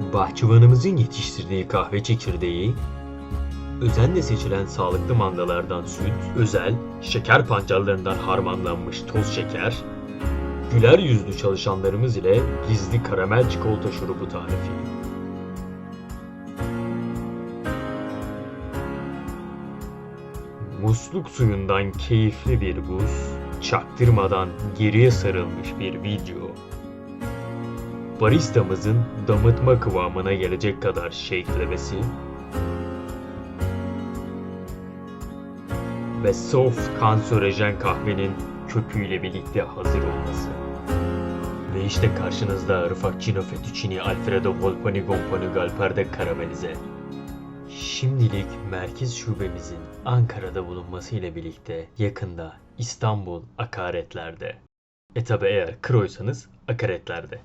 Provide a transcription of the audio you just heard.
Bahçıvanımızın yetiştirdiği kahve çekirdeği, özenle seçilen sağlıklı mandalardan süt, özel, şeker pancarlarından harmanlanmış toz şeker, güler yüzlü çalışanlarımız ile gizli karamel çikolata şurubu tarifi. Musluk suyundan keyifli bir buz, çaktırmadan geriye sarılmış bir video. Baristamızın damıtma kıvamına gelecek kadar shakelemesi ve soft kanserojen kahvenin köpüğüyle birlikte hazır olması. Ve işte karşınızda Rıfakcino Fettuccini Alfredo Volpani Gompani Galpar'da karamelize. Şimdilik merkez şubemizin Ankara'da bulunması ile birlikte yakında İstanbul akaretlerde. E tabi eğer kroysanız akaretlerde.